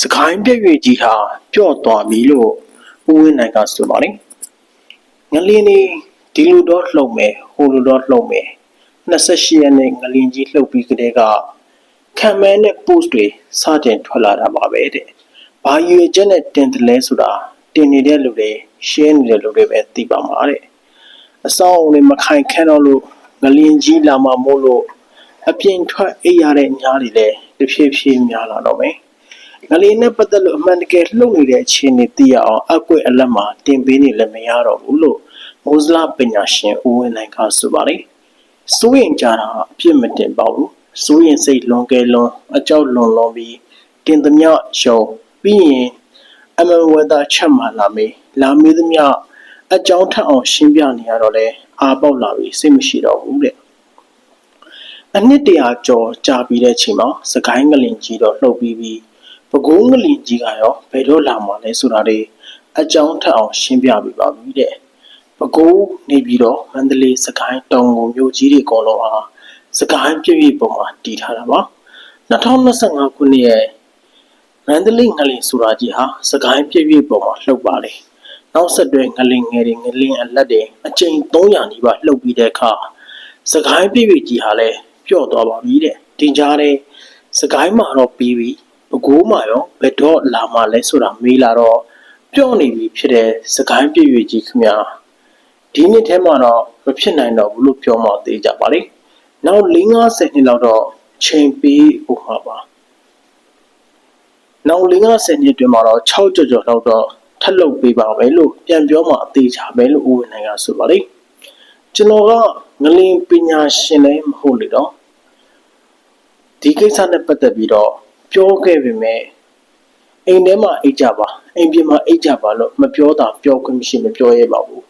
စကိုင်းပြည့်ရွေကြီးဟာပျော့သွားပြီလို့ဦးဝင်းနိုင်ကဆိုပါတယ်ငလင်းနေဒီလိုတော့လှုပ်မယ်ဟိုလိုတော့လှုပ်မယ်28ရက်နေ့ငလင်းကြီးလှုပ်ပြီးကတည်းကခံမဲနဲ့ post တွေစတင်ထွက်လာတာပါပဲတဲ့ဘာရွေချက်နဲ့တင်တယ်လဲဆိုတာတင်နေတဲ့လူတွေ share နေတဲ့လူတွေပဲသိပါမှာတဲ့အဆောင်အုံတွေမခိုင်ခန့်တော့လို့ငလင်းကြီးလာမှမို့လို့အပြင်ထွက်အိပ်ရတဲ့ညားတွေလည်းတစ်ဖြည်းဖြည်းများလာတော့မယ် ငလင်းနဲ့ပတ်သက်လို့အမှန်တကယ်လှုပ်နေတဲ့အခြေအနေသိရအောင်အကွက်အလက်မှာတင်ပေးနေလည်းမရတော့ဘူးလို့မိုးစလာပညာရှင်ဦးဝင်းနိုင်ကဆိုပါတယ်စိုးရင်ကြတာအပြစ်မတင်ပါဘူးစိုးရင်စိတ်လွန်ကဲလွန်အကြောက်လွန်လွန်ပြီးတင်သမျှရှုံပြီးရင်အမဝဒချက်မှလာမေးလာမေးသမျှအကြောင်းထက်အောင်ရှင်းပြနေရတော့လဲအာပေါက်လာပြီးစိတ်မရှိတော့ဘူးတဲ့အနှစ်တရာကျော်ကြာပြီးတဲ့ချိန်မှာစကိုင်းငလင်ကြီးတော့လှုပ်ပြီးပြီး ပဲခူးငလင်ကြီးကရောဘယ်တော့လာမှလဲဆိုတာတွေအကြောင်းထက်အောင်ရှင်းပြပြီးပါပြီတဲ့ပဲခူးနေပြီးတော့မန္တလေးစကိုင်းတောင်ကုန်မြို့ကြီးတွေအကုန်လုံးဟာစကိုင်းပြည့်ပြည့်ပုံမှာတည်ထားတာပါ2025ခုနှစ်ရဲ့မန္တလေးငလင်ဆိုတာကြီးဟာစကိုင်းပြည့်ပြည့်ပုံမှာလှုပ်ပါလေနောက်ဆက်တွဲငလင်ငယ်တွေငလင်အလက်တွေအကျိန်300နီးပါးလှုပ်ပြီးတဲ့အခါစကိုင်းပြည့်ပြည့်ကြီးဟာလည်းပျော့သွားပါပြီတဲ့တင်ကြားတဲ့စကိုင်းမှာတော့ပြီးပြီ ဘကိုးမှာရောဘယ်တော့လာမှလဲဆိုတာမေးလာတော့ပျော့နေပြီဖြစ်တဲ့စကိုင်းပြည့်ပြည့်ကြီးခင်ဗျာဒီနှစ်ထဲမှာတော့မဖြစ်နိုင်တော့ဘူးလို့ပြောမှသေးကြပါလေနောက်၄50နှစ်လောက်တော့ချိန်ပေးဥမှာပါနောက်၄50နှစ်တွင်မှာတော့6ကြော်ကြော်လောက်တော့ထပ်လုပ်ပေးပါပဲလို့ပြန်ပြောမှအသေးချပဲလို့ဦးဝင်းနိုင်ကဆိုပါလေကျွန်တော်ကငလင်ပညာရှင်လည်းမဟုတ်လေတော့ဒီကိစ္စနဲ့ပတ်သက်ပြီးတော့ ပြောခဲ့ပေမဲ့အိမ်ထဲမှာအိတ်ကြပါအိမ်ပြင်မှာအိတ်ကြပါလို့မပြောတာပြောခွင့်မရှိမပြောရဲပါဘူး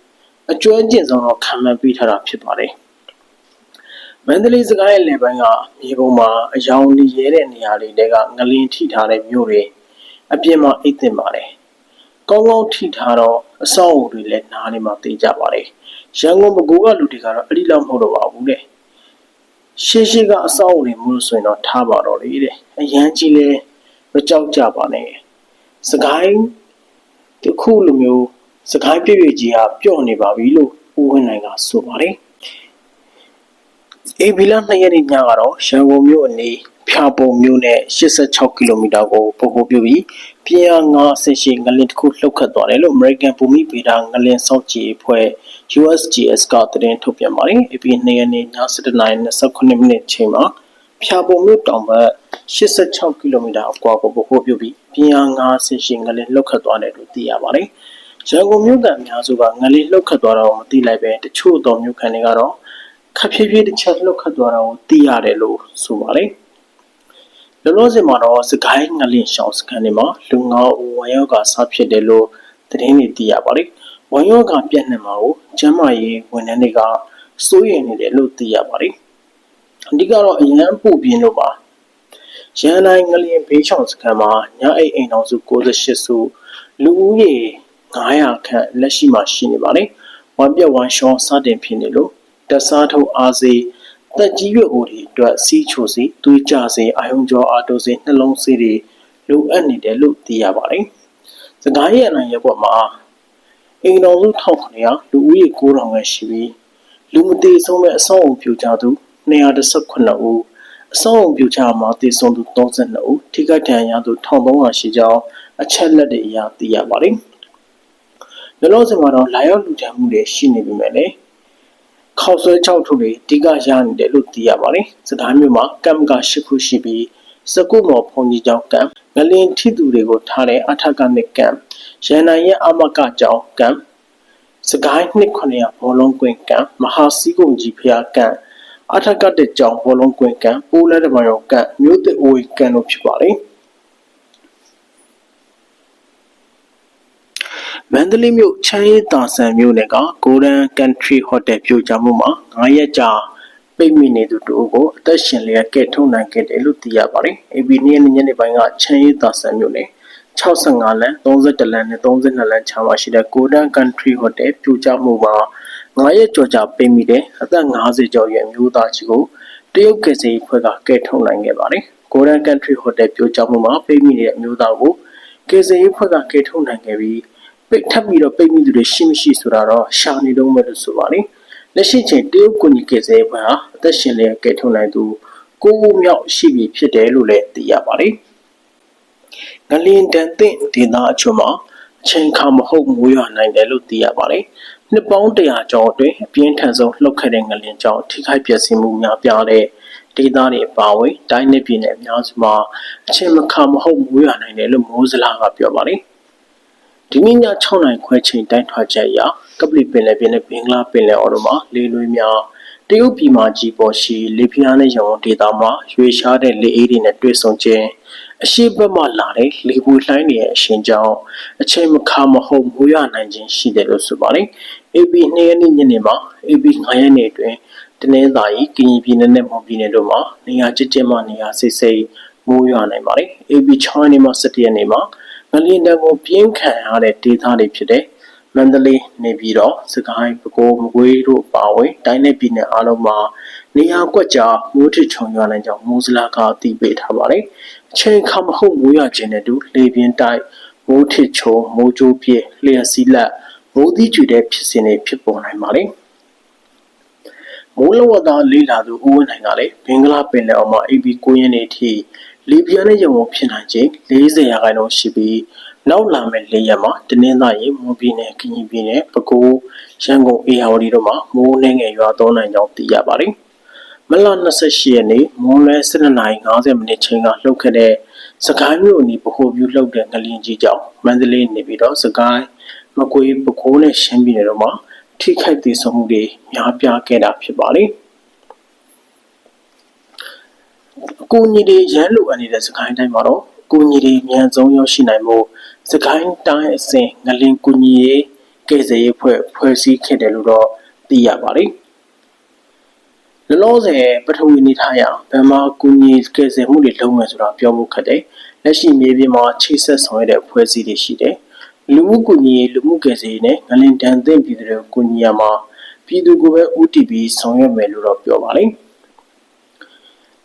အကျွမ်းကျင်ဆုံးတော့ခံမှန်းပေးထားတာဖြစ်ပါတယ်မန္တလေးစကိုင်းရဲ့လေပိုင်းကမြေပုံမှာအယောင်နေရဲတဲ့နေရာလေးတွေကငလင်ထိထားတဲ့မြို့တွေအပြင်မှာအိတ်တင်ပါတယ်ကောင်းကောင်းထိထားတော့အဆောက်အဦတွေလည်းနားနေမှသိကြပါတယ်ရန်ကုန်မကူကလူတွေကတော့အဲ့ဒီလောက်မဟုတ်တော့ပါဘူးတဲ့ ရှေးရှေးကအဆောက်အဦတွေမို့လို့ဆိုရင်တော့ထားပါတော့လေတဲ့အရန်ကြီးလဲမကြောက်ကြပါနဲ့စကိုင်းတခုလိုမျိုးစကိုင်းပြည့်ပြည့်ကြီးဟာပျော့နေပါပြီလို့ဦးဝင်းနိုင်ကဆိုပါတယ်အေဘီလာ2ရက်နေ့ညကတော့ရန်ကုန်မြို့အနီး ဖျာပုံမြို့နဲ့86ကီလိုမီတာကိုပုံဖော်ပြပြီးပြင်းအား9ဆင့်ရှိငလင်တစ်ခုလှုပ်ခတ်သွားတယ်လို့ American ဘူမိဗေဒငလင်စောင့်ကြည့်အဖွဲ့ USGS ကသတင်းထုတ်ပြန်ပါတယ်။ AP 2ရက်နေ့ည7:29မိနစ်ချိန်မှာဖျာပုံမြို့တောင်ဘက်86ကီလိုမီတာအကွာကိုပုံဖော်ပြပြီးပြင်းအား9ဆင့်ရှိငလင်လှုပ်ခတ်သွားတယ်လို့သိရပါတယ်။ရန်ကုန်မြို့ကအများစုကငလင်လှုပ်ခတ်သွားတာကိုမသိလိုက်ပဲတချို့သောမြို့ခံတွေကတော့ခပ်ဖြည်းဖြည်းတစ်ချက်လှုပ်ခတ်သွားတာကိုသိရတယ်လို့ဆိုပါတယ်။ လောလောဆယ်မှာတော့စကိုင်းငလင်ရှောင်းစကန်တွေမှာလူငါဦးဝမ်ယောဂါစဖြစ်တယ်လို့သတင်းတွေသိရပါတယ်။ဝမ်ယောဂါပြန့်နှံ့မှာကိုကျန်းမာရေးဝန်ထမ်းတွေကစိုးရိမ်နေတယ်လို့သိရပါတယ်။အဓိကတော့အရန်ပို့ပြင်းလို့ပါ။ရန်တိုင်းငလင်ဘေးချောင်းစကန်မှာညအိတ်အိမ်တော်စု68စုလူဦးရေ900ခန့်လက်ရှိမှာရှိနေပါတယ်။ဝမ်ပြက်ဝမ်ရှောင်းစတင်ဖြစ်နေလို့တစားထုတ်အားစေး တက်ကြီးရွယ်အိုတွေအတွက်စီးချိုစီသွေးကြစေအာယုံကြောအာတိုစေနှလုံးစေးတွေလိုအပ်နေတယ်လို့သိရပါတယ်။စကိုင်းရအနိုင်ရပ်ကွက်မှာအင်တော်စု1900လူဦးရေ9000ခန့်ရှိပြီးလူမသေးဆုံးမဲ့အဆောက်အုံပြိုကျသူ218ဦးအဆောက်အုံပြိုကျမှာတည်ဆုံးသူ32ဦးထိခိုက်ဒဏ်ရာရသူ1300ရှိကြောင်းအချက်လက်တွေအရသိရပါတယ်။လောလောဆယ်မှာတော့လာရောက်လူထမ်းမှုတွေရှိနေပြီမဲ့လည်း ခေါက်ဆွဲ6ထုတွေအဓိကရနေတယ်လို့သိရပါတယ်။စကိုင်းမြို့မှာကမ်က8ခုရှိပြီးစကုမော်ဖုန်ကြီးကျောင်းကမ်ငလင်ထိသူတွေကိုထားတဲ့အထက်ကနှစ်ကမ်ရန်နိုင်ရဲ့အမကကျောင်းကမ်စကိုင်းနှစ်900ဘောလုံးကွင်းကမ်မဟာစီးကုံကြီးဖျားကမ်အထက်ကတဲ့ကျောင်းဘောလုံးကွင်းကမ်ပိုးလဲတမရောကမ်မြို့သစ်အိုဝေးကမ်တို့ဖြစ်ပါတယ်။ မန္တလေးမြို့ချမ်းရေးတာဆန်မြို့နယ်က Golden Country Hotel ပြိုကျမှုမှာ9ရက်ကြာပိတ်မိနေသူတို့ကိုအသက်ရှင်လျက်ကဲထုတ်နိုင်ခဲ့တယ်လို့သိရပါတယ်။ AB နေ့ညနေပိုင်းကချမ်းရေးတာဆန်မြို့နယ်65လမ်း31လမ်းနဲ့32လမ်းခြားမှာရှိတဲ့ Golden Country Hotel ပြိုကျမှုမှာ9ရက်ကျော်ကြာပိတ်မိတဲ့အသက်50ကျော်ရွယ်မျိုးသားကြီးကိုတရုတ်ကယ်ဆယ်ရေးဖွဲ့ကကဲထုတ်နိုင်ခဲ့ပါတယ်။ Golden Country Hotel ပြိုကျမှုမှာပိတ်မိနေတဲ့အမျိုးသားကိုကေဇေးဖွဲ့ကကယ်ထုတ်နိုင်ခဲ့ပြီး ပိတ်ထပ်ပြီးတော့ပိတ်မိသူတွေရှိမရှိဆိုတာတော့ရှာနေတော့မယ်လို့ဆိုပါတယ်လက်ရှိချိန်တရုတ်ကွန်ကြီးကေဇေးဖွဲ့ဟာအသက်ရှင်လျက်ကယ်ထုတ်နိုင်သူကိုဦးမြောက်ရှိပြီဖြစ်တယ်လို့လည်းသိရပါတယ်ငလင်တန်တဲ့ဒေသအချို့မှာအချိန်ခါမဟုတ်မိုးရွာနိုင်တယ်လို့သိရပါတယ်နှစ်ပေါင်း100ကျော်အတွင်းအပြင်းထန်ဆုံးလှုပ်ခဲ့တဲ့ငလင်ကြောင့်ထိခိုက်ပျက်စီးမှုများပြားတဲ့ဒေသတွေအပါအဝင်တိုင်းနယ်ပြည်နယ်အများစုမှာအချိန်မခါမဟုတ်မိုးရွာနိုင်တယ်လို့မိုးစလားကပြောပါတယ် ဒီနေ့ည6နိုင်ခွဲချိန်တိုင်းထွာချက်အရကပလီပင်လယ်ပြင်နဲ့ဘင်္ဂလားပင်လယ်အော်တို့မှာလေလွေးများတရုတ်ပြည်မှာကြီးပေါ်ရှိလေပြင်းနဲ့ရောင်ဒေသမှာရွေရှားတဲ့လေအေးတွေနဲ့တွေ့ဆုံခြင်းအရှိဘက်မှလာတဲ့လေပူလှိုင်းတွေရဲ့အရှင်ကြောင့်အချိန်မခါမဟုတ်မိုးရွာနိုင်ခြင်းရှိတယ်လို့ဆိုပါတယ်။ AB 2ရက်နေ့ညနေမှာ AB 9ရက်နေ့အတွင်းတနင်္သာရီကရင်ပြည်နယ်နဲ့မွန်ပြည်နယ်တို့မှာနေရာကျကျမှနေရာစိတ်စိတ်မိုးရွာနိုင်ပါတယ်။ AB 6ရက်နေ့မှ17ရက်နေ့မှာ ငလျင်တံကိုပြင်းခံရတဲ့ဒေသတွေဖြစ်တဲ့မန္တလေးနေပြည်တော်စကိုင်းပဲခူးမကွေးတို့ပါဝင်တိုင်းနယ်ပြည်နယ်အားလုံးမှာနေရာကွက်ကြားမိုးထချုံရွာနိုင်ကြောင်းမိုးစလာကအသိပေးထားပါတယ်။အချိန်ခါမဟုတ်မိုးရွာခြင်းနဲ့တူလေပြင်းတိုက်မိုးထချုံမိုးကြိုးပြည့်လျှက်စီးလက်မိုးသီးကျူတဲ့ဖြစ်စဉ်တွေဖြစ်ပေါ်နိုင်ပါတယ်။မိုးလဝသလေးလာသူဦးဝင်းနိုင်ကလည်းဘင်္ဂလားပင်လယ်အော်မှာ AB 9ရက်နေ့ထိ လီဘီယာနဲ့ယမုံဖြစ်နိုင်ခြင်း40ရာခိုင်နှုန်းရှိပြီးနောက်လာမယ့်၄ရက်မှာတနင်္သာရီမွန်ပြည်နယ်ကရင်ပြည်နယ်ပဲခူးရန်ကုန်အေရဝတီတို့မှာမိုးနှင်းငယ်ရွာသွန်းနိုင်ကြောင်းသိရပါတယ်။မလ28ရက်နေ့မွန်လဲ7:50မိနစ်ချိန်ကလှုပ်ခဲ့တဲ့စကိုင်းမြို့အနီးဗဟိုပြုလှုပ်တဲ့ငလျင်ကြီးကြောင့်မန္တလေးနေပြီးတော့စကိုင်းမကွေးပဲခူးနဲ့ရှမ်းပြည်နယ်တို့မှာထိခိုက်သေးဆုံးမှုတွေများပြားခဲ့တာဖြစ်ပါတယ်။အ ကူအညီတွေရန်လိုအပ်နေတဲ့စကိုင်းတိုင်းမှာတော့အကူအညီတွေမြန်ဆုံးရောက်ရှိနိုင်မှုစကိုင်းတိုင်းအစဉ်ငလင်ကူညီရေးကယ်ဆယ်ရေးဖွဲ့ဖွဲ့စည်းခဲ့တယ်လို့တော့သိရပါတယ်။လောလောဆယ်ပထဝီနေထားရဗမာကူညီကယ်ဆယ်မှုတွေလုပ်မယ်ဆိုတာပြောဖို့ခက်တယ်။လက်ရှိမြေပြင်မှာချိတ်ဆက်ဆောင်ရတဲ့ဖွဲ့စည်းတွေရှိတယ်။လူမှုကူညီရေးလူမှုကယ်ဆယ်ရေးနဲ့ငလင်တန်သင့်ပြည်သူတွေကိုကူညီရမှာပြည်သူကိုပဲ OTP ဆောင်ရွက်မယ်လို့တော့ပြောပါတယ်။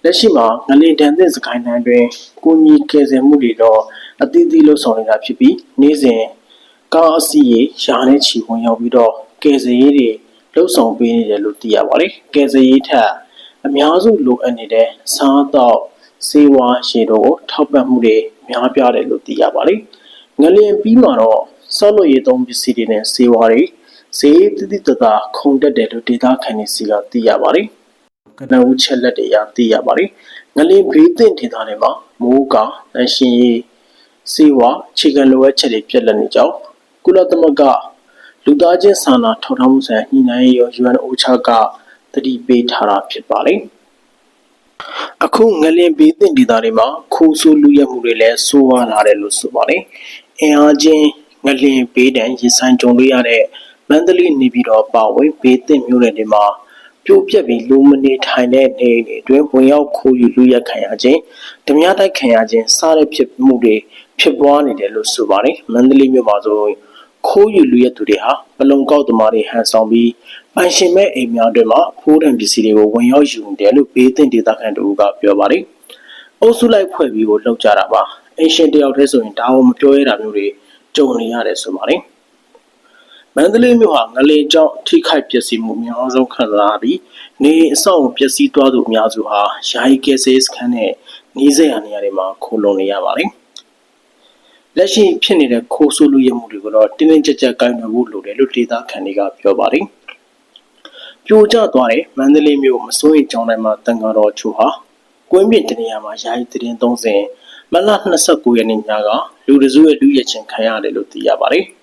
လက်ရှိမှာငလင်တန်တဲ့စကိုင်းတိုင်းတွင်ကိုကြီးကယ်ဆယ်မှုတွေတော့အသီးသီးလှုပ်ဆောင်နေတာဖြစ်ပြီးနေ့စဉ်ကားအစီးရေရာနဲ့ချီဝင်ရောက်ပြီးတော့ကယ်ဆယ်ရေးတွေလှုပ်ဆောင်ပေးနေတယ်လို့သိရပါတယ်။ကယ်ဆယ်ရေးထက်အများစုလိုအပ်နေတဲ့စားတော့စေဝါရေတို့ထောက်ပံ့မှုတွေများပြားတယ်လို့သိရပါတယ်။ငလင်ပြီးမှာတော့ဆောက်လုပ်ရေးသုံးပစ္စည်းတွေနဲ့စေဝါတွေဈေးတည်တည်တသာခုန်တက်တယ်လို့ဒေတာခန်နေစီကသိရပါတယ်။ ကနဦးချက်လက်တွေအရသိရပါတယ်။ငလင်ဘေးသင့်ဒေသတွေမှာမိုးကာအရှင်ရေးစေဝါခြေခံလိုအပ်ချက်တွေပြက်လက်နေကြောင်းကုလသမဂ္ဂလူသားချင်းစာနာထောက်ထားမှုဆိုင်ညှိနှိုင်းရေးရော UNOCHA ကတတိပေးထားတာဖြစ်ပါတယ်။အခုငလင်ဘေးသင့်ဒေသတွေမှာခိုးဆိုးလူရဲမှုတွေလည်းဆိုးဝါးလာတယ်လို့ဆိုပါတယ်။အင်အားချင်းငလင်ဘေးတံရင်ဆိုင်ကြုံတွေ့ရတဲ့မန္တလေးနေပြည်တော်ပါဝင်ဘေးသင့်မြို့နယ်တွေမှာ ပြိုပြက်ပြီးလူမနေထိုင်တဲ့နေတွေအတွင်းဝင်ရောက်ခိုးယူလူရက်ခံရခြင်းဓမြတိုက်ခံရခြင်းစတဲ့ဖြစ်မှုတွေဖြစ်ပွားနေတယ်လို့ဆိုပါတယ်မန္တလေးမြို့မှာဆိုခိုးယူလူရက်သူတွေဟာပလုံကောက်သမားတွေဟန်ဆောင်ပြီးပိုင်ရှင်မဲ့အိမ်များတွေမှာဖိုးတံပစ္စည်းတွေကိုဝင်ရောက်ယူနေတယ်လို့ဘေးသင့်ဒေသခံတို့ကပြောပါတယ်အုပ်စုလိုက်ဖွဲ့ပြီးကိုလောက်ကြတာပါအင်ရှင်တယောက်တည်းဆိုရင်ဒါအောင်မပြောရတာမျိုးတွေကြုံနေရတယ်ဆိုပါတယ် မန္တလေးမြို့ဟာငလင်ကြောင့်ထိခိုက်ပျက်စီးမှုအများဆုံးခံစားပြီးနေအဆောက်အပျက်စီးသွားသူအများစုဟာယာယီကယ်ဆယ်စခန်းနဲ့နီးစပ်ရာနေရာတွေမှာခိုလုံနေရပါတယ်။လက်ရှိဖြစ်နေတဲ့ခိုးဆိုးလူရမှုတွေကိုတော့တင်းတင်းကြပ်ကြပ်ကိုင်တွယ်ဖို့လိုတယ်လို့ဒေသခံတွေကပြောပါတယ်။ပြိုကျသွားတဲ့မန္တလေးမြို့မစိုးရိမ်ကြောင်းတိုင်းမှာတန်ဃာတော်ချို့ဟာကွင်းပြင်တနေရာမှာယာယီတရင်30မလ29ရက်နေ့ညကလူတစုရဲ့လူရချင်းခံရတယ်လို့သိရပါတယ်။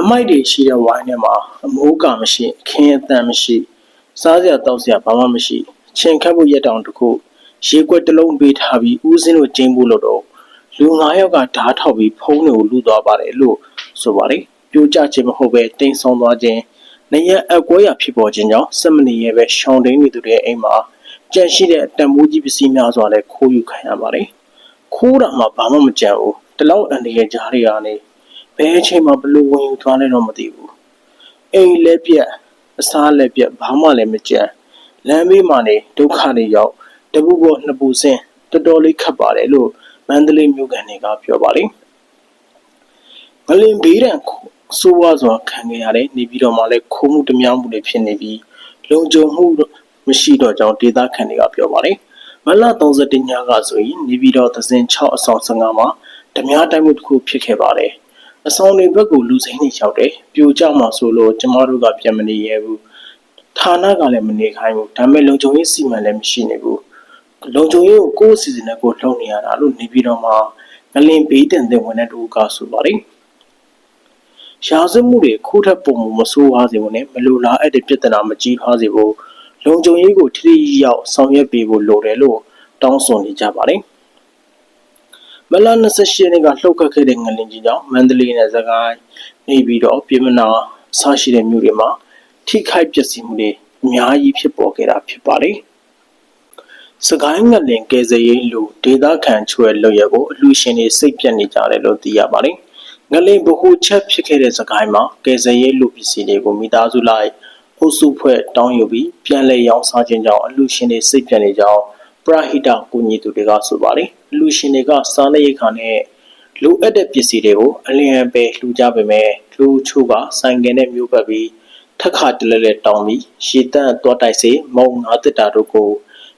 အမိုက်တွေရှိတဲ့ဝိုင်းထဲမှာအမိုးကမရှိခင်းအတန်မရှိစားစရာတောက်စရာဘာမှမရှိချင်းခတ်ဖို့ရက်တောင်တခုရေကွက်တစ်လုံးပေးထားပြီးဦးစင်းတို့ကျင်းဖို့လို့တော့လူ၅ယောက်ကဓားထောက်ပြီးဖုံးတွေကိုလူသွားပါတယ်လို့ဆိုပါတယ်ပြိုကျခြင်းမဟုတ်ပဲတိမ်ဆောင်သွားခြင်းနေရအကွဲရဖြစ်ပေါ်ခြင်းကြောင့်စက်မနေရဲ့ပဲရှောင်းတိန်နေသူတွေအိမ်မှာကြန့်ရှိတဲ့တံမိုးကြီးပစ္စည်းများစွာလည်းခိုးယူခံရပါတယ်ခိုးတာမှဘာမှမကြံဘူးတလောက်အန်တရဲ့ကြားတွေကနေ ဘယ်အချိန်မှဘလို့ဝင်ယူသွားလဲတော့မသိဘူးအိမ်လည်းပြက်အစားလည်းပြက်ဘာမှလည်းမကြံလမ်းဘေးမှာနေဒုက္ခတွေရောက်တပူပေါ်နှစ်ပူစင်းတတော်တော်လေးခက်ပါတယ်လို့မန္တလေးမြို့ကန်တွေကပြောပါတယ်ငလင်ဘေးဒဏ်ဆိုးဝါးစွာခံခဲ့ရတဲ့နေပြည်တော်မှာလည်းခိုးမှုတများမှုတွေဖြစ်နေပြီးလုံခြုံမှုမရှိတော့ကြောင်းဒေသခံတွေကပြောပါတယ်မလ31ညကဆိုရင်နေပြည်တော်သဇင်6အဆောင်15မှာဓမြတိုက်မှုတစ်ခုဖြစ်ခဲ့ပါတယ် အဆောင်တွေဘက်ကိုလူစိမ်းတွေရောက်တယ်ပြိုကျမှဆိုလို့ကျမတို့ကပြန်မနေရဘူးဌာနကလည်းမနေခိုင်းဘူးဒါပေမဲ့လုံခြုံရေးစီမံလည်းမရှိနေဘူးလုံခြုံရေးကိုကိုယ့်အစီအစဉ်နဲ့ကိုယ်လှုပ်နေရတာလို့နေပြည်တော်မှာငလင်ဘေးတင်တဲ့ဝန်ထမ်းတို့ကဆိုပါတယ်ရာဇမှုတွေခိုးထက်ပုံမဆိုးဝါးစေဖို့နဲ့မလိုလားအပ်တဲ့ပြဿနာမကြီးထွားစေဖို့လုံခြုံရေးကိုထိထိရောက်ဆောင်ရွက်ပေးဖို့လိုတယ်လို့တောင်းဆိုနေကြပါတယ်။ မလ28ရက်နေ့ကလှုပ်ခတ်ခဲ့တဲ့ငလင်ကြီးကြောင့်မန္တလေးနဲ့စကိုင်းနေပြီးတော့ပြည်မနာဆရှိတဲ့မြို့တွေမှာထိခိုက်ပျက်စီးမှုတွေအများကြီးဖြစ်ပေါ်ခဲ့တာဖြစ်ပါတယ်။စကိုင်းငလင်ကယ်ဆယ်ရေးလူဒေသခံချွဲလွတ်ရကိုအလူရှင်တွေစိတ်ပြတ်နေကြတယ်လို့သိရပါတယ်။ငလင်ဘဟုချက်ဖြစ်ခဲ့တဲ့စကိုင်းမှာကယ်ဆယ်ရေးလူပစ္စည်းတွေကိုမိသားစုလိုက်အုပ်စုဖွဲ့တောင်းယူပြီးပြန်လည်ရောင်းစားခြင်းကြောင့်အလူရှင်တွေစိတ်ပြတ်နေကြောင်း ပရဟိတကူညီသူတွေကဆိုပါတယ်အလူရှင်တွေကစားနပ်ရိက္ခာနဲ့လူအပ်တဲ့ပစ္စည်းတွေကိုအလျံပဲလှူကြပေမဲ့လူချို့ကဆိုင်ကယ်နဲ့မျိုးပတ်ပြီးထက်ခါတလဲလဲတောင်းပြီးရှည်တန့်သွားတိုက်စေမုံငါတစ်တာတို့ကို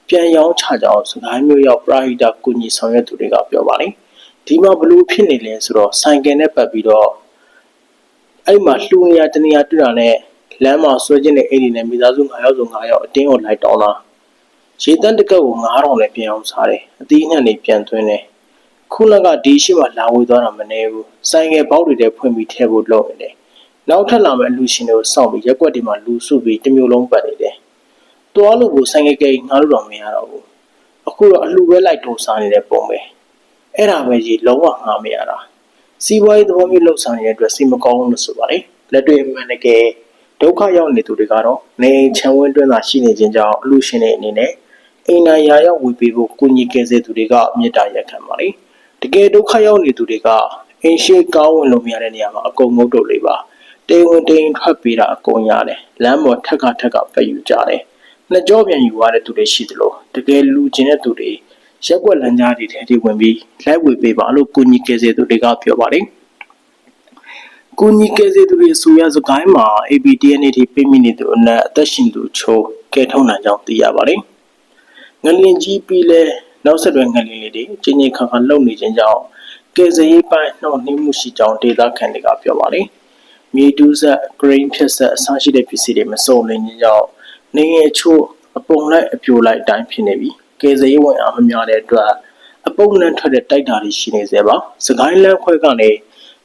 ပြန်ရောင်းချကြောင်းစကိုင်းမျိုးရောက်ပရဟိတကူညီဆောင်ရွက်သူတွေကပြောပါတယ်ဒီမှာဘလို့ဖြစ်နေလဲဆိုတော့ဆိုင်ကယ်နဲ့ပတ်ပြီးတော့အဲ့မှာလှူနေရတနေရတွေ့တာနဲ့လမ်းမှာဆွဲခြင်းတဲ့အိမ်တွေနဲ့မိသားစု9ယောက်ဆို9ယောက်အတင်းကိုလိုက်တောင်းလာ ရေတန်းတကက်ကို9000နဲ့ပြန်အောင်စားတယ်အသီးနှံတွေပြန်သွင်းတယ်ခုနကဒီရှိမှလာဝေးသွားတာမနေဘူးဆိုင်ငယ်ပေါက်တွေထဲဖွင့်ပြီးထည့်ဖို့လုပ်နေတယ်နောက်ထပ်လာမယ့်လူရှင်တွေကိုစောင့်ပြီးရက်ွက်တွေမှာလူစုပြီးတစ်မျိုးလုံးပတ်နေတယ်တွားလို့ကိုဆိုင်ငယ်ကိငါတို့တော့မရတော့ဘူးအခုတော့အလှပဲလိုက်တုံစားနေတဲ့ပုံပဲအဲ့ဒါပဲကြီးလုံးဝငါမရတာစီးပွားရေးသဘောမျိုးလှုပ်ဆောင်နေတဲ့အတွက်စိတ်မကောင်းဘူးလို့ဆိုပါလေလက်တွေ့မှန်တကယ်ဒုက္ခရောက်နေသူတွေကတော့နေချမ်းဝင်းတွင်းသာရှိနေခြင်းကြောင့်အလူရှင်တွေအနေနဲ့ အိမ်နိုင်ရာရောက်ဝေပေးဖို့ကုညီကယ်ဆယ်သူတွေကမေတ္တာရက်ခံပါလေတကယ်ဒုက္ခရောက်နေသူတွေကအိမ်ရှိကောင်းဝင်လို့မရတဲ့နေရာမှာအကုန်ငုတ်တုတ်လေးပါတိမ်ဝင်တိမ်ထွက်ပေးတာအကုန်ရတယ်လမ်းပေါ်ထက်ကထက်ကဖက်ယူကြတယ်နှစ်ကြောပြန်ယူရတဲ့သူတွေရှိသလိုတကယ်လူကျင်တဲ့သူတွေရက်ွက်လမ်းကြားတွေထဲထိဝင်ပြီးလိုက်ဝေပေးပါလို့ကုညီကယ်ဆယ်သူတွေကပြောပါတယ်ကူညီကယ်ဆယ်သူတွေဆိုရစကိုင်းမှာ ABDN တွေပြမိနေသူအနက်အသက်ရှင်သူချိုးကဲထုံနိုင်ကြောင်းသိရပါတယ်။ ငလင်ကြီးပြီးလဲနောက်ဆက်တွဲငလင်လေးတွေချင်းချင်းခါခါလှုပ်နေခြင်းကြောင့်ကယ်ဆယ်ရေးပိုင်းနှောင့်နှေးမှုရှိကြောင်းဒေသခံတွေကပြောပါတယ်။မြေတူးဆက် grain ဖြစ်ဆက်အစရှိတဲ့ပစ္စည်းတွေမစုံလင်ခြင်းကြောင့်နေငယ်ချို့အပုံလိုက်အပြိုလိုက်အတိုင်းဖြစ်နေပြီးကယ်ဆယ်ရေးဝန်အားမများတဲ့အတွက်အပုံနှံထွက်တဲ့တိုက်တာတွေရှိနေစေပါ။စကိုင်းလမ်းခွဲကနေ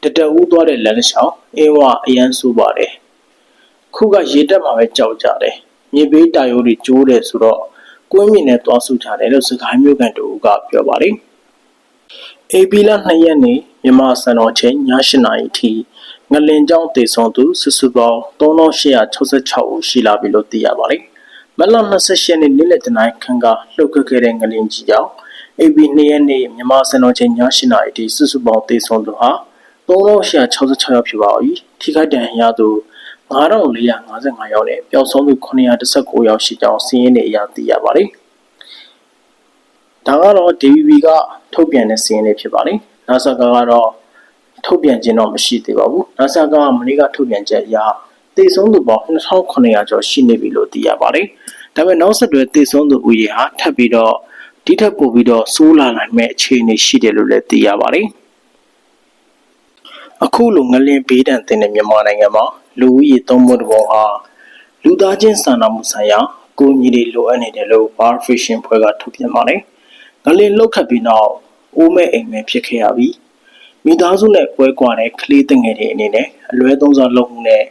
တတဦးသွားတဲ့လမ်းတစ်လျှောက်အင်းဝအရန်ဆိုးပါတယ်ခုကရေတက်မှာပဲကြောက်ကြတယ်မြေပေးတာရိုးတွေကျိုးတယ်ဆိုတော့ ကွင်းမြင့်နဲ့သွားစုကြတယ်လို့စကိုင်းမျိုးကန်တူကပြောပါတယ်အေပီလာ2ရက်နေ့မြန်မာစံတော်ချိန်ည8:00နာရီအထိငလင်ကြောင်းတေဆုံးသူစုစုပေါင်း3866ဦးရှိလာပြီလို့သိရပါတယ်မလ28ရက်နေ့နေ့လယ်တနားခန့်ကလှုပ်ခတ်ခဲ့တဲ့ငလင်ကြီးကြောင့် AB 2ရက်နေ့မြန်မာစံတော်ချိန်ည8:00နာရီအထိစုစုပေါင်းတေဆုံးသူဟာ3866ယောက်ဖြစ်ပါပြီထိခိုက်ဒဏ်ရာရသူ 9455ယောက်နဲ့ပျောက်ဆုံးသူ919ယောက်ရှိကြောင်းစီးရင်တွေအရသိရပါတယ်ဒါကတော့ DVB ကထုတ်ပြန်တဲ့စီးရင်တွေဖြစ်ပါတယ် NASA ကတော့ထုတ်ပြန်ခြင်းတော့မရှိသေးပါဘူး NASA ကမနေ့ကထုတ်ပြန်ချက်အရသေဆုံးသူပေါင်း2900ကျော်ရှိနေပြီလို့သိရပါတယ်ဒါပေမဲ့နောက်ဆက်တွဲသေဆုံးသူဦးရေဟာထပ်ပြီးတော့ဒီထက်ပိုပြီးတော့ဆိုးလာနိုင်မဲ့အခြေအနေရှိတယ်လို့လည်းသိရပါတယ်အခုလိုငလင်ဘေးဒဏ်သင့်တဲ့မြန်မာနိုင်ငံမှာ လူဦးရေသုံးဖို့တဘောဟာလူသားချင်းစာနာမှုဆိုင်ရာကိုညီတွေလိုအပ်နေတယ်လို့ Bar Fishing ဖွဲ့ကထုတ်ပြန်ပါတယ်။ငလင်လောက်ခတ်ပြီးနောက်အိုးမဲ့အိမ်မဲ့ဖြစ်ခဲ့ရပြီးမိသားစုနဲ့ပွဲကွာတဲ့ကလေးတငယ်တွေအနေနဲ့အလွဲသုံးစားလုပ်မှုနဲ့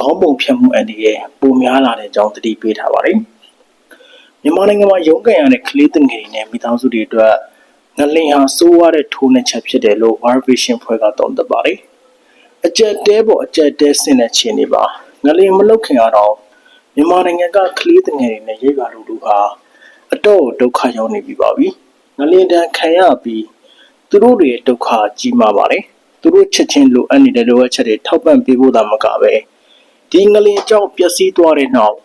ခေါင်းပုံဖြတ်မှုအန္တရာယ်ပိုများလာတဲ့အကြောင်းသတိပေးထားပါတယ်။မြန်မာနိုင်ငံမှာရုန်းကန်ရတဲ့ကလေးတငယ်တွေနဲ့မိသားစုတွေအတွက်ငလင်ဟာစိုးရတဲ့ထိုးနှက်ချက်ဖြစ်တယ်လို့ Bar Fishing ဖွဲ့ကသုံးသပ်ပါတယ်။ အကြက်တဲပေါ်အကြက်တဲဆင်းတဲ့ခြေနေပါငလင်မလုတ်ခင်တော့မြန်မာနိုင်ငံကကလေးငယ်တွေနဲ့ရိပ်ပါလူတို့ဟာအတော့ဒုက္ခရောက်နေပြီပါပြီငလင်တန်ခံရပြီးသူတို့တွေဒုက္ခကြီးမားပါတယ်သူတို့ချက်ချင်းလိုအပ်နေတဲ့လိုအပ်ချက်တွေထောက်ပံ့ပေးဖို့သာမကပဲဒီငလင်ကြောင့်ပျက်စီးသွားတဲ့နောက်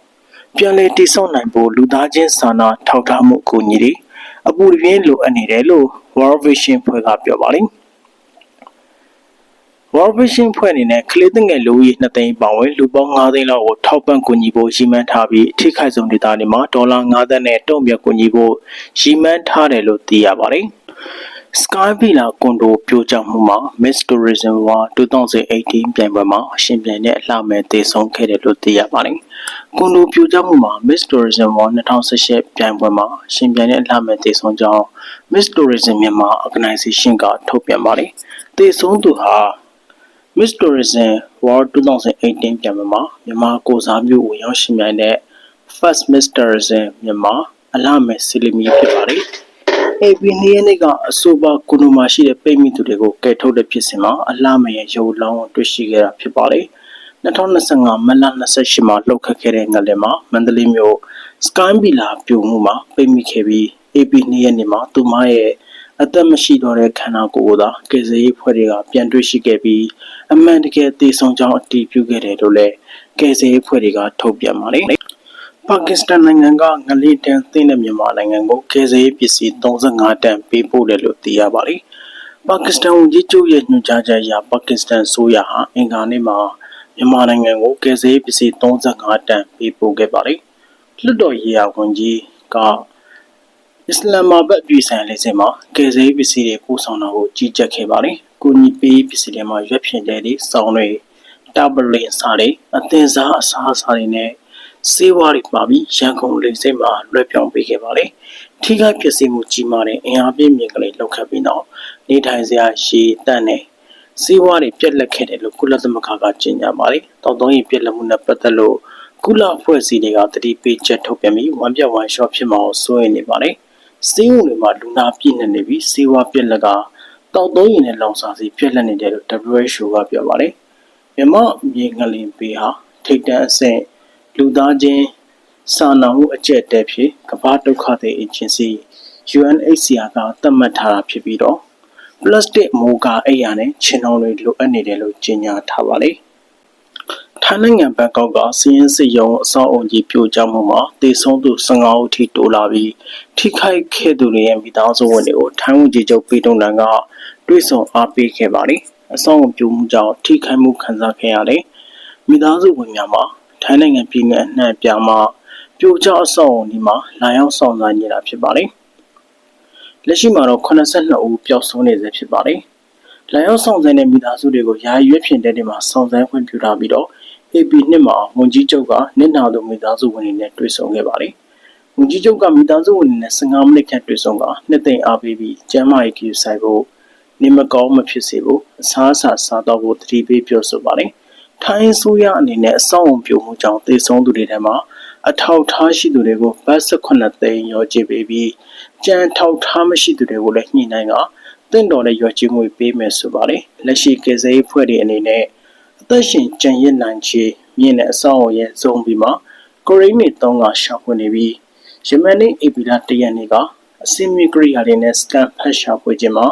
ပြန်လည်တည်ဆောက်နိုင်ဖို့လူသားချင်းစာနာထောက်ထားမှုအကူအညီတွေအပူပြင်းလိုအပ်နေတယ်လို့ World Vision ဖွဲ့ကပြောပါတယ်။ World Vision ဖွဲ့အနေနဲ့ကလေးသငယ်လူဦးရေ2သိန်းပေါင်းဝင်လူပေါင်း9သိန်းလောက်ကိုထောက်ပံ့ကူညီဖို့ရည်မှန်းထားပြီးအထိခိုက်ဆုံးဒေသတွေမှာဒေါ်လာ9သန်းနဲ့တုံ့ပြန်ကူညီဖို့ရည်မှန်းထားတယ်လို့သိရပါတယ်။ Sky Villa ကွန်ဒိုပြိုကျမှုမှာ Miss Tourism World 2018ပြိုင်ပွဲမှာအရှင်ပြိုင်တဲ့အလှမဲ့တည်ဆုံးခဲ့တယ်လို့သိရပါတယ်။ကွန်ဒိုပြိုကျမှုမှာ Miss Tourism World 2018ပြိုင်ပွဲမှာအရှင်ပြိုင်တဲ့အလှမဲ့တည်ဆုံးကြောင်း Miss Tourism မြန်မာ Organization ကထုတ်ပြန်ပါတယ်။တည်ဆုံးသူဟာ Miss Tourism World 2018ပြိုင်ပွဲမှာမြန်မာကိုစားပြုဝင်ရောက်ရှင်ပြိုင်တဲ့ First Miss Tourism မြန်မာအလှမဲ့ဆီလီမီဖြစ်ပါတယ်။ AB နေ့ရက်နေ့ကအဆိုပါကုနိုမှာရှိတဲ့ပိတ်မိသူတွေကိုကယ်ထုတ်တဲ့ဖြစ်စဉ်မှာအလှမရဲ့ရုပ်လောင်းကိုတွေ့ရှိခဲ့တာဖြစ်ပါတယ်။2025မတ်လ28မှာလှုပ်ခတ်ခဲ့တဲ့ငလင်မှာမန္တလေးမြို့စကိုင်းဘီလာပြိုမှုမှာပိတ်မိခဲ့ပြီး AB နေ့ရက်နေ့မှာသူမရဲ့ အသက်မရှိတော့တဲ့ခန္ဓာကိုယ်ကိုသာကယ်ဆယ်ရေးဖွဲ့တွေကပြန်တွေ့ရှိခဲ့ပြီးအမှန်တကယ်သေဆုံးကြောင်းအတည်ပြုခဲ့တယ်လို့လည်းကယ်ဆယ်ရေးဖွဲ့တွေကထုတ်ပြန်ပါတယ်။ပါကစ္စတန်နိုင်ငံကငလီတန်သိတဲ့မြန်မာနိုင်ငံကိုကယ်ဆယ်ရေးပစ္စည်း35တန်ပေးပို့တယ်လို့သိရပါတယ်။ပါကစ္စတန်ဝန်ကြီးချုပ်ရဲ့ညွှန်ကြားချက်အရပါကစ္စတန်ဆိုရဟာအင်္ဂါနေ့မှာမြန်မာနိုင်ငံကိုကယ်ဆယ်ရေးပစ္စည်း35တန်ပေးပို့ခဲ့ပါတယ်။လွှတ်တော်ရေးရာဝန်ကြီးက အစ္စလာမာဘတ်ပြည်ဆိုင်လေးစင်မှာကယ်ဆယ်ရေးပစ္စည်းတွေပို့ဆောင်တာကိုကြီးကြပ်ခဲ့ပါတယ်။ကိုကြီးပေးပစ္စည်းတွေမှာရွက်ဖြင့်တဲ့တွေစောင်းတွေတာဘလင်စားတွေအသင်စားအစားအစာတွေနဲ့စေဝါတွေပါပြီးရန်ကုန်လိမ့်စိတ်မှာလွှဲပြောင်းပေးခဲ့ပါတယ်။ထိခိုက်ပျက်စီးမှုကြီးမားတဲ့အင်အားပြင်းမြင်ကလေးလောက်ခတ်ပြီးနောက်နေထိုင်စရာရှည်တန်းနဲ့စေဝါတွေပြက်လက်ခဲ့တယ်လို့ကုလသမဂ္ဂကကြေညာပါတယ်။တောက်သုံးရင်ပြက်လက်မှုနဲ့ပတ်သက်လို့ကုလဖွဲ့စည်းတွေကတတိပေးချက်ထုတ်ပြန်ပြီးဝမ်ပြဝမ်ရှော့ဖြစ်မှာကိုစိုးရိမ်နေပါတယ်။ စေးုံတွေမှာလူနာပြည့်နေနေပြီးစေဝါပြက်လက်ကတောက်သုံးရင်နဲ့လောင်စာစီပြက်လက်နေတယ်လို့ WHO ကပြောပါတယ်။မြမမြေငလင်ပေးဟာထိတ်တန့်အဆင့်လူသားချင်းစာနာမှုအကျက်တဲဖြစ်ကမ္ဘာဒုက္ခသည်အေဂျင်စီ UNHCR ကသတ်မှတ်ထားတာဖြစ်ပြီးတော့ပလတ်စတစ်မိုးကာအိယာနဲ့ခြင်တော်တွေလိုအပ်နေတယ်လို့ကြေညာထားပါတယ်။ ထိုင်းနိုင်ငံဘန်ကောက်ကစီးရင်စစ်ရုံအစောက်အုံကြီးပြိုကျမှုမှာတေဆုံးသူ15ဦးထိတိုးလာပြီးထိခိုက်ခဲ့သူတွေရဲ့မိသားစုဝင်တွေကိုထိုင်းဝန်ကြီးချုပ်ပြည်တုံတန်ကတွေ့ဆုံအားပေးခဲ့ပါတယ်။အစောက်အုံပြိုမှုကြောင့်ထိခိုက်မှုခံစားခဲ့ရတဲ့မိသားစုဝင်များမှာထိုင်းနိုင်ငံပြည်နယ်အနှံ့ပြားမှာပြိုကျအဆောက်အုံဒီမှာလာရောက်ဆောင်ဆိုင်နေတာဖြစ်ပါတယ်။လက်ရှိမှာတော့82ဦးပျောက်ဆုံးနေဆဲဖြစ်ပါတယ်။လာရောက်ဆောင်ဆိုင်တဲ့မိသားစုတွေကိုယာယီရွက်ဖြင့်တဲ့နေမှာဆောင်ဆိုင်ခွင့်ပြုထားပြီးတော့ AP နှစ်မှာဝန်ကြီးချုပ်ကနစ်နာသူမိသားစုဝင်တွေနဲ့တွေ့ဆုံခဲ့ပါတယ်။ဝန်ကြီးချုပ်ကမိသားစုဝင်တွေနဲ့15မိနစ်ခန့်တွေ့ဆုံကနှစ်သိမ့်အားပေးပြီးကျမ်းမာရေးကြီးဆိုင်ဖို့နေမကောင်းမဖြစ်စေဖို့အစားအစာစားတော့ဖို့တတိပေးပြောဆိုပါတယ်။ထိုင်းဆိုရအနေနဲ့အဆောင်အုံပြုံမှုကြောင့်သေဆုံးသူတွေထဲမှာအထောက်ထားရှိသူတွေကိုဘတ်18သိန်းရောကြေးပေးပြီးကြံထောက်ထားမရှိသူတွေကိုလည်းညှိနှိုင်းကတင့်တော်တဲ့ရောကြေးငွေပေးမယ်ဆိုပါတယ်လက်ရှိကေဇေးဖွဲ့တွေအနေနဲ့အ သက်ရှင်ကြံရစ်နိုင်ချေမြင့်တဲ့အဆောင်အရဲ့ဇုံပြီးမှာကိုရိမီ3ကရှာဖွေနေပြီးယမန်နေ့အေပီလာတရက်နေ့ကအစင်မီကရီယာတွေနဲ့စတန်ဖတ်ရှာဖွေခြင်းမှာ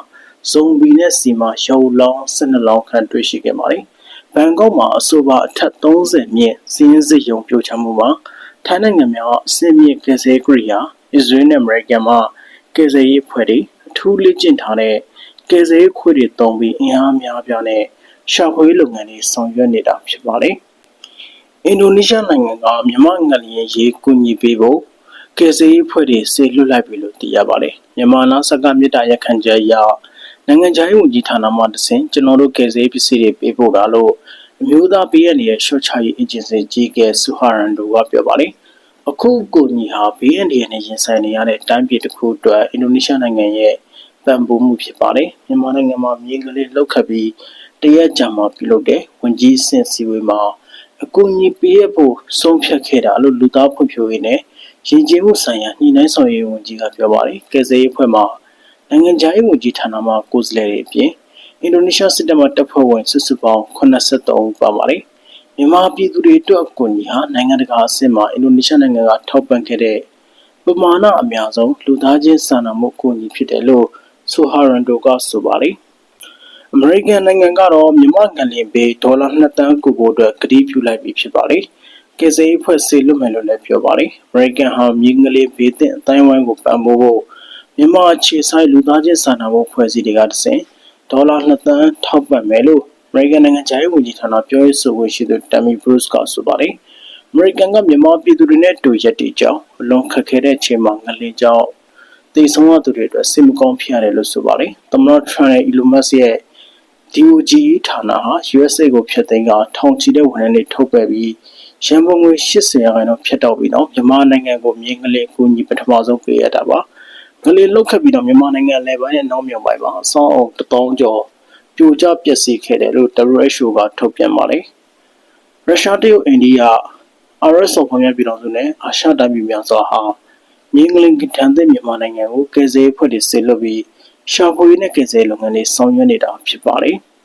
ဇုံဘီနဲ့စီမှာရုပ်လောင်း12လောင်းခန့်တွေ့ရှိခဲ့ပါတယ်ဘန်ကောက်မှာအဆိုပါအထက်30မြင့်စီးရင်စစ်ရုံပြိုချမှုမှာထိုင်းနိုင်ငံများအစင်းမြင့်ကယ်ဆယ်ကရိယာအစ္စရေးနဲ့အမေရိကန်မှကယ်ဆယ်ရေးဖွဲ့တွေအထူးလေ့ကျင့်ထားတဲ့ကယ်ဆယ်ရေးခွေတွေတုံးပြီးအင်အားများပြားနဲ့ ရှာဖွေလုပ်ငန်းတွေဆောင်ရွက်နေတာဖြစ်ပါတယ်။အင်ဒိုနီးရှားနိုင်ငံကမြန်မာငလျင်ရေးကူညီပေးဖို့ကယ်ဆယ်ရေးဖွဲ့တွေဆေလွတ်လိုက်ပြီလို့သိရပါတယ်။မြန်မာနာဆက်ကမြေတားရခန့်ကျအရနိုင်ငံခြားရေးဝန်ကြီးဌာနမှတဆင့်ကျွန်တော်တို့ကယ်ဆယ်ရေးပစ္စည်းတွေပေးပို့တာလို့အမျိုးသားပေးရနေတဲ့ရှော့ချရေး agency ကြီးကဆူဟာရန်ဒိုကပြောပါတယ်အခုကိုညီဟာဘေးအန္တရာယ်နဲ့ရင်ဆိုင်နေရတဲ့တိုင်းပြည်တစ်ခုအတွက်အင်ဒိုနီးရှားနိုင်ငံရဲ့ပံ့ပိုးမှုဖြစ်ပါတယ်မြန်မာနိုင်ငံမှာမြေကလေးလောက်ခတ်ပြီး တရက်ကြာမှပြုလုပ်တဲ့ဝန်ကြီးစင်စီဝေးမှာအကူအညီပေးရဖို့ဆုံးဖြတ်ခဲ့တာလို့လူသားဖွံ့ဖြိုးရေးနဲ့ရည်ကြည်မှုဆိုင်ရာညှိနှိုင်းဆောင်ရွက်ရေးဝန်ကြီးကပြောပါတယ်ကယ်ဆယ်ရေးအဖွဲ့မှာနိုင်ငံခြားရေးဝန်ကြီးဌာနမှကိုယ်စားလှယ်တွေအပြင်အင်ဒိုနီးရှားစစ်တပ်မှတပ်ဖွဲ့ဝင်စုစုပေါင်း83ဦးပါပါတယ်။မြန်မာပြည်သူတွေအတွက်အကူအညီဟာနိုင်ငံတကာအဆင့်မှာအင်ဒိုနီးရှားနိုင်ငံကထောက်ပံ့ခဲ့တဲ့ပမာဏအများဆုံးလူသားချင်းစာနာမှုအကူအညီဖြစ်တယ်လို့ဆိုဟာရန်ဒိုကဆိုပါတယ်။ အမေရိကန်နိုင်ငံကတော့မြန်မာငံလင်ပေးဒေါ်လာ2တန်းကူဖို့အတွက်ကတိပြုလိုက်ပြီးဖြစ်ပါတယ်။ကယ်ဆယ်ရေးဖွဲ့စေလွတ်မယ်လို့လည်းပြောပါတယ်။အမေရိကန်ဟာမြေငလေးဘေးသင့်အတိုင်းဝိုင်းကိုပံ့ပိုးဖို့မြန်မာအခြေဆိုင်လူသားချင်းစာနာမှုဖွဲ့စည်းတွေကတဆင့်ဒေါ်လာ2သန်းထောက်ပံ့မယ်လို့ American နိုင်ငံခြားရေးဝန်ကြီးဌာနပြောရေးဆိုခွင့်ရှိသူ Tammy Bruce ကဆိုပါတယ်။ American ကမြန်မာပြည်သူတွေနဲ့တူရက်တီကြောင်းအလွန်ခက်ခဲတဲ့အချိန်မှာငလင်ကြောင်းတည်ဆုံးရသူတွေအတွက်စိတ်မကောင်းဖြစ်ရတယ်လို့ဆိုပါတယ်။သမ္မတ Trump နဲ့ Elon Musk ရဲ့ DOGE ဌာနဟာ USA ကိုဖျက်သိမ်းကထောင်ချီတဲ့ဝန်ထမ်းတွေထုတ်ပယ်ပြီးရန်ပုံငွေ80ရာခိုင်နှုန်းဖြတ်တောက်ပြီးတော့မြန်မာနိုင်ငံကိုမြေငလင်ကိုညီပထမဆုံးပေးရတာပါ။ငလင်လောက်ခတ်ပြီးတော့မြန်မာနိုင်ငံလယ်ပိုင်းနဲ့နောက်မြောက်ပိုင်းမှာအဆောင်းအုံတပေါင်းကျော်ပြိုကျပျက်စီးခဲ့တယ်လို့ WHO ကထုတ်ပြန်ပါတယ်။ရုရှားတရုတ်အိန္ဒိယ RSO ဖော်ပြပြည်တော်စုနဲ့အာရှတိုင်းပြည်များစွာဟာမြေငလင်ကထန်တဲ့မြန်မာနိုင်ငံကိုကယ်ဆယ်ရေးဖွဲ့တွေဆေလွတ်ပြီး ရှာဖွေရေးနဲ့ကယ်ဆယ်ရေးလုပ်ငန်းတွေဆောင်ရွက်နေတာဖြစ်ပါတယ်။